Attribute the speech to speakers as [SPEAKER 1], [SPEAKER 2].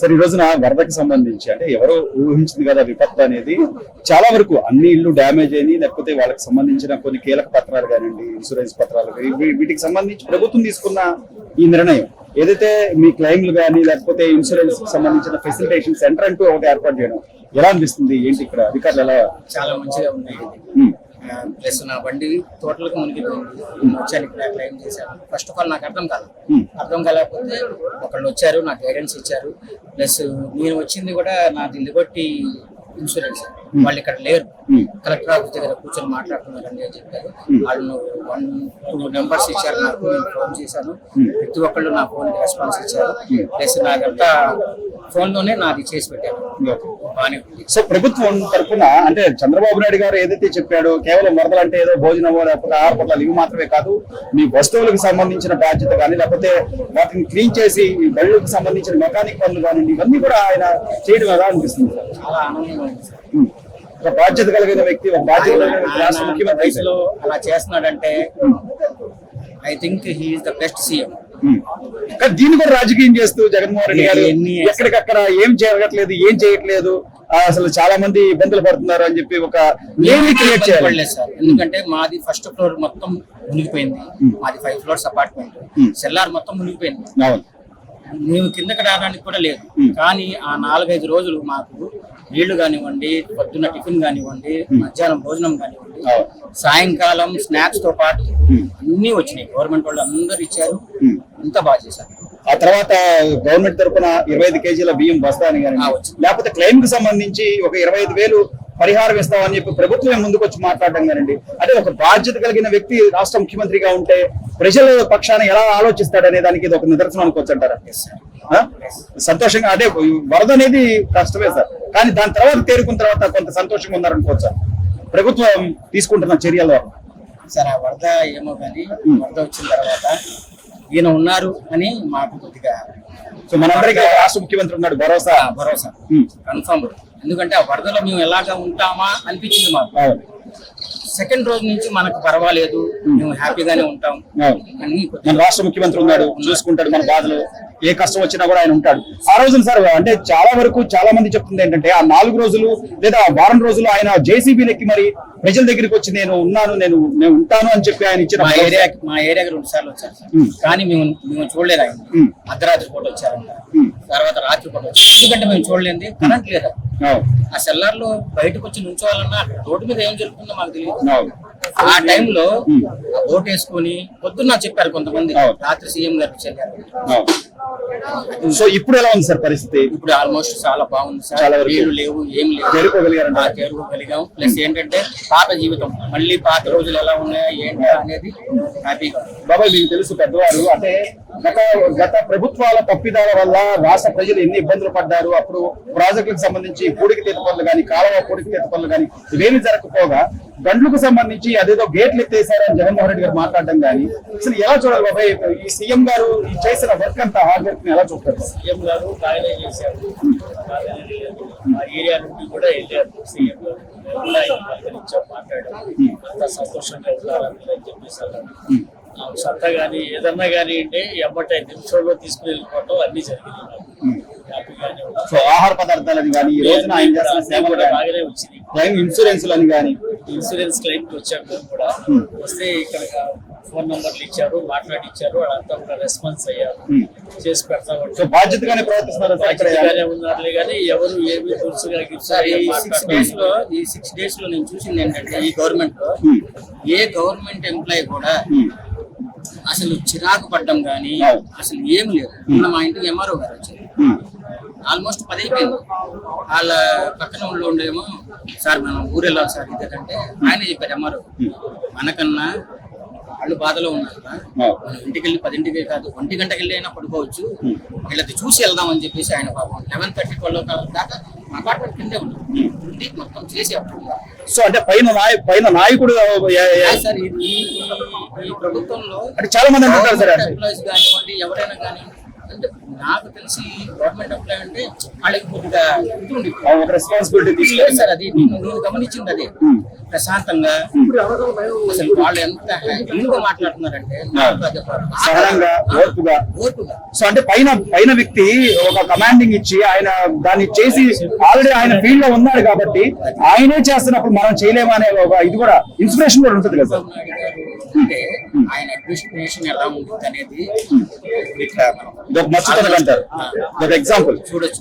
[SPEAKER 1] సరే ఈ రోజున వరదకి సంబంధించి అంటే ఎవరో ఊహించింది కదా విపత్తు అనేది చాలా వరకు అన్ని ఇల్లు డ్యామేజ్ అయినాయి లేకపోతే వాళ్ళకి సంబంధించిన కొన్ని కీలక పత్రాలు కానివ్వండి ఇన్సూరెన్స్ పత్రాలు వీటికి సంబంధించి ప్రభుత్వం తీసుకున్న ఈ నిర్ణయం. ఏదైతే మీ క్లెయిమ్లు కానీ లేకపోతే ఇన్సూరెన్స్ సంబంధించిన ఫెసిలిటేషన్ సెంటర్ అంటూ ఒకటి ఏర్పాటు చేయడం ఎలా అనిపిస్తుంది? ఏంటి ఇక్కడ అధికారులు ఎలా
[SPEAKER 2] చాలా మంచిగా ఉన్నాయి. ప్లస్ నా బండి టోటల్గా మునిగిపోయింది. వచ్చాను ఇక్కడ క్లెయిమ్ చేశాను. ఫస్ట్ ఆఫ్ ఆల్ నాకు అర్థం కాదు. అర్థం కాలేకపోతే ఒకళ్ళు వచ్చారు నాకు గైడెన్స్ ఇచ్చారు. ప్లస్ నేను వచ్చింది కూడా నాది లిబర్టీ ఇన్సూరెన్స్ వాళ్ళు ఇక్కడ లేరు. కలెక్టర్ ఆఫీస్ దగ్గర కూర్చొని మాట్లాడుతున్నారండి అని చెప్పారు వాళ్ళు వన్ టూ నెంబర్స్ ఇచ్చారు నాకు నేను ఫోన్ చేశాను. ప్రతి ఒక్కళ్ళు నా ఫోన్ రెస్పాన్స్ ఇచ్చారు. ప్లస్ నాకంతా ఫోన్లోనే నాది చేసి ఉంది
[SPEAKER 1] సో ప్రభుత్వం తరఫున అంటే చంద్రబాబు నాయుడు గారు ఏదైతే చెప్పాడో కేవలం వరదలు అంటే ఏదో భోజనమో లేకపోతే ఆహార పట్ల ఇవి మాత్రమే కాదు మీ వస్తువులకు సంబంధించిన బాధ్యత కానీ లేకపోతే వాటిని క్లీన్ చేసి ఈ బళ్ళకి సంబంధించిన మెకానిక్ పనులు కానీ ఇవన్నీ కూడా ఆయన చేయడం ఎలా అనిపిస్తుంది
[SPEAKER 2] చాలా ఆనందంగా ఉంది.
[SPEAKER 1] ఒక బాధ్యత కలిగిన వ్యక్తి ఒక బాధ్యత రాష్ట్ర ముఖ్యమంత్రి
[SPEAKER 2] అలా చేస్తున్నాడంటే I think he's the best CM.
[SPEAKER 1] కానీ దీన్ని కూడా రాజకీయం చేస్తూ జగన్మోహన్ రెడ్డి గారు ఎక్కడికక్కడ ఏం జరగట్లేదు ఏం చేయట్లేదు అసలు చాలా మంది ఇబ్బందులు పడుతున్నారు అని చెప్పి ఒక క్రియేట్ చేయాలి.
[SPEAKER 2] సార్. ఎందుకంటే మాది ఫస్ట్ ఫ్లోర్ మొత్తం మునిగిపోయింది. మాది ఫైవ్ ఫ్లోర్స్ అపార్ట్మెంట్. సెల్లార్ మొత్తం మునిగిపోయింది. మేము కిందకి రావడానికి కూడా లేదు. కానీ ఆ నాలుగైదు రోజులు మాకు నీళ్ళు కానివ్వండి పొద్దున్న టిఫిన్ కానివ్వండి మధ్యాహ్నం భోజనం కానివ్వండి సాయంకాలం స్నాక్స్తో పాటు. అన్ని వచ్చినాయి. గవర్నమెంట్ వాళ్ళు అందరు ఇచ్చారు. అంతా బాగా చేశారు.
[SPEAKER 1] ఆ తర్వాత గవర్నమెంట్ తరపున ఇరవై ఐదు కేజీల బియ్యం బస్తా అని కానీ. లేకపోతే క్లెయిమ్కి సంబంధించి ఒక ఇరవై ఐదు వేలు పరిహారం ఇస్తామని చెప్పి ప్రభుత్వం ముందుకు వచ్చి మాట్లాడడం కానండి అంటే ఒక బాధ్యత కలిగిన వ్యక్తి రాష్ట్ర ముఖ్యమంత్రిగా ఉంటే ప్రజల పక్షాన ఎలా ఆలోచిస్తాడనే దానికి ఇది ఒక నిదర్శనం అనుకోవచ్చు అంటారా? సంతోషంగా అదే వరద అనేది కష్టమే సార్ కానీ దాని తర్వాత తేరుకున్న తర్వాత కొంత సంతోషంగా ఉన్నారనుకోవచ్చా? ప్రభుత్వం తీసుకుంటున్న చర్యల ద్వారా
[SPEAKER 2] సరే ఆ వరద ఏమో కానీ వరద వచ్చిన తర్వాత ఈయన ఉన్నారు అని మాకు కొద్దిగా
[SPEAKER 1] సో మనందరికీ రాష్ట్ర ముఖ్యమంత్రి ఉన్నాడు భరోసా.
[SPEAKER 2] భరోసా. కన్ఫర్మ్ ఎందుకంటే ఆ వరదలో మేము ఎలాగా ఉంటామా అనిపించింది మాకు. సెకండ్ రోజు నుంచి మనకు పర్వాలేదు. మేము హ్యాపీగానే ఉంటాం. అని
[SPEAKER 1] మన రాష్ట్ర ముఖ్యమంత్రి ఉన్నాడు చూసుకుంటాడు మన బాధలు. ఏ కష్టం వచ్చినా కూడా ఆయన ఉంటాడు. ఆ రోజున సార్ అంటే చాలా వరకు చాలా మంది చెప్తుంది ఏంటంటే ఆ నాలుగు రోజులు లేదా వారం రోజులు ఆయన జేసీబీ ఎక్కి మరి ప్రజల దగ్గరికి వచ్చి నేను ఉన్నాను నేను నేను ఉంటాను అని చెప్పి ఆయన ఇచ్చిన
[SPEAKER 2] మా. ఏరియా మా ఏరియాకి రెండు సార్లు వచ్చారు. కానీ మేము మేము చూడలేదు ఆయన. అర్ధరాత్రి పూట వచ్చారంట. తర్వాత రాత్రి పూట వచ్చారు. ఎందుకంటే మేము చూడలేదు కరెంట్ లేదా. ఆ సెల్లార్లో బయటకు వచ్చి నుంచోవాలన్నా రోడ్డు మీద ఏం జరుగుతుందో మాకు తెలియదు. ఆ టైంలో బోట్ వేసుకొని పొద్దున్న చెప్పారు కొంతమంది. రాత్రి సీఎం గారు చెల్లారు
[SPEAKER 1] అవును. సో ఇప్పుడు ఎలా ఉంది సార్ పరిస్థితి?
[SPEAKER 2] ఇప్పుడు ఆల్మోస్ట్ చాలా బాగుంది సార్. నీళ్ళు లేవు ఏం లేవు. చేరుకోగలిగాం ప్లస్ ఏంటంటే పాత జీవితం మళ్ళీ పాత రోజులు ఎలా ఉన్నాయా ఏంటి అనేది హ్యాపీగా.
[SPEAKER 1] బాబాయ్ మీకు తెలుసు పెద్దవారు అంటే గత గత ప్రభుత్వాల తప్పిదాల వల్ల రాష్ట్ర ప్రజలు ఎన్ని ఇబ్బందులు పడ్డారు? అప్పుడు ప్రాజెక్టులకు సంబంధించి పూడికి తీత పనులు కానీ కాలువ పూడికి తీత పనులు కానీ ఇవేమి జరగకపోగా గండ్లకు సంబంధించి అదేదో గేట్లు ఎత్తేసారని జగన్మోహన్ రెడ్డి గారు మాట్లాడడం కానీ అసలు ఎలా చూడాలి బాబాయ్? ఈ సీఎం గారు ఈ చేసిన వర్క్ అంతా హార్డ్ వర్క్ ఎలా చూస్తారు?
[SPEAKER 3] సీఎం గారు ఏరియా నుండి కూడా వెళ్ళారు సీఎం గారు. మేము కూడా ఆయన పలకరించాం మాట్లాడాం అంతా సంతోషంగా ఉన్నారని అని చెప్పేసి అన్నారు నాకు సొంత కానీ ఏదన్నా కానీ అంటే ఎమ్మటే నిమిషంలో తీసుకుని వెళ్ళిపోవటం అన్ని జరిగింది.
[SPEAKER 1] సో ఆహార పదార్థాలని కానీ ఈ రోజున ఆయన
[SPEAKER 3] బాగానే వచ్చింది
[SPEAKER 1] క్లైమ్ ఇన్సూరెన్స్లని కానీ
[SPEAKER 3] ఇన్సూరెన్స్ వచ్చాము కూడా. వస్తే ఇక్కడ ఫోన్ నంబర్లు ఇచ్చారు మాట్లాడి ఇచ్చారు వాళ్ళంతా కూడా రెస్పాన్స్ అయ్యారు. చేసి పెడతామంటే
[SPEAKER 1] సో బాధ్యతగానే ప్రవర్తిస్తున్నారు
[SPEAKER 3] బాధ్యతగానే ఉన్నారులే కానీ ఎవరు ఏమి దురుసుగా
[SPEAKER 2] ఈ సిక్స్ డేస్లో ఈ సిక్స్ డేస్లో నేను చూసింది ఏంటంటే ఈ గవర్నమెంట్లో ఏ గవర్నమెంట్ ఎంప్లాయీ కూడా అసలు చిరాకు పడ్డం కానీ. అసలు ఏం లేదు. మొన్న మా ఇంటికి ఎంఆర్ఓ గారు వచ్చారు. ఆల్మోస్ట్ పది అయిపోయింది వాళ్ళ పక్కన వాళ్ళు ఉండేమో సార్ మనం ఊరు వెళ్ళాలి సార్ ఇదేంటంటే ఆయన చెప్పారు ఎంఆర్ఓ. మనకన్నా వాళ్ళు బాధలో ఉన్నారు. మనం ఇంటికి వెళ్ళి పదింటికి కాదు ఒంటి గంటకి వెళ్ళి అయినా పడుకోవచ్చు. వీళ్ళది చూసి వెళ్దామని చెప్పేసి ఆయన పాపం లెవెన్ థర్టీ ట్వెల్వ్ దాకా అపార్ట్మెంట్ కిందే ఉండి. మొత్తం చేసి అప్పుడు
[SPEAKER 1] సో అంటే పైన నాయ పైన నాయకుడు
[SPEAKER 2] సార్ ఈ ప్రభుత్వంలో
[SPEAKER 1] అంటే చాలా మంది అంటుంటారు సార్
[SPEAKER 2] ఎంప్లాయీస్ కానివ్వండి ఎవరైనా కానివ్వండి అంటే నాకు తెలిసి గవర్నమెంట్ ఎంప్లాయ్ అంటే వాళ్ళకి కొద్దిగా ఇది
[SPEAKER 1] ఒక రెస్పాన్సిబిలిటీ
[SPEAKER 2] సార్ అది నేను గమనించింది అదే. ప్రశాంతంగా అసలు వాళ్ళు ఎంత హ్యాపీగా మాట్లాడుతున్నారంటే నాకు అది ఒక బాధ.
[SPEAKER 1] సహనంగా, ఓర్పుగా.
[SPEAKER 2] ఓర్పుగా.
[SPEAKER 1] సో అంటే పైన పైన వ్యక్తి ఒక కమాండింగ్ ఇచ్చి ఆయన దాన్ని చేసి ఆల్రెడీ ఆయన ఫీల్డ్లో ఉన్నాడు కాబట్టి ఆయనే చేస్తున్నప్పుడు మనం చేయలేమా అనే ఒక ఇది కూడా ఇన్స్పిరేషన్ కూడా ఉంటుంది కదా
[SPEAKER 2] అంటే ఆయన అడ్మినిస్ట్రేషన్ ఎలా ఉంటుంది అనేది ఇట్లా
[SPEAKER 1] ఒక అంటారు. ఒక ఎగ్జాంపుల్
[SPEAKER 2] చూడొచ్చు.